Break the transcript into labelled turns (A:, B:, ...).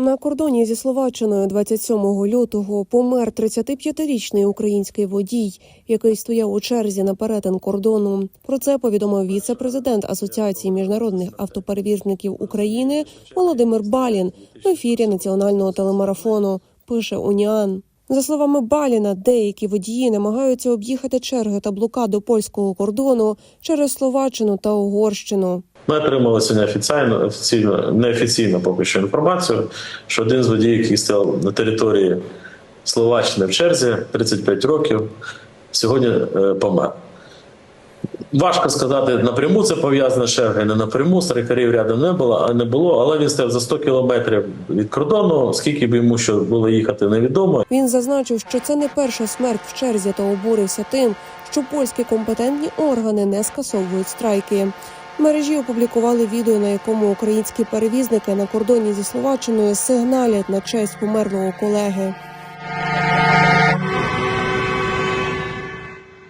A: На кордоні зі Словаччиною 27 лютого помер 35-річний український водій, який стояв у черзі на перетин кордону. Про це повідомив віце-президент Асоціації міжнародних автоперевізників України Володимир Балін в ефірі національного телемарафону. Пише Уніан. За словами Баліна, деякі водії намагаються об'їхати черги та блокаду польського кордону через Словаччину та Угорщину.
B: Ми отримали сьогодні офіційно, офіційно, неофіційно поки що інформацію, що один з водіїв, який стояв на території Словаччини в черзі 35 років, сьогодні е, помер. Важко сказати напряму це пов'язане з чергою, не напряму, старикарів рядом не було, а не було, але він стояв за 100 кілометрів від кордону, скільки б йому що було їхати, невідомо.
A: Він зазначив, що це не перша смерть в черзі та обурився тим, що польські компетентні органи не скасовують страйки. Мережі опублікували відео, на якому українські перевізники на кордоні зі Словаччиною сигналять на честь померлого колеги.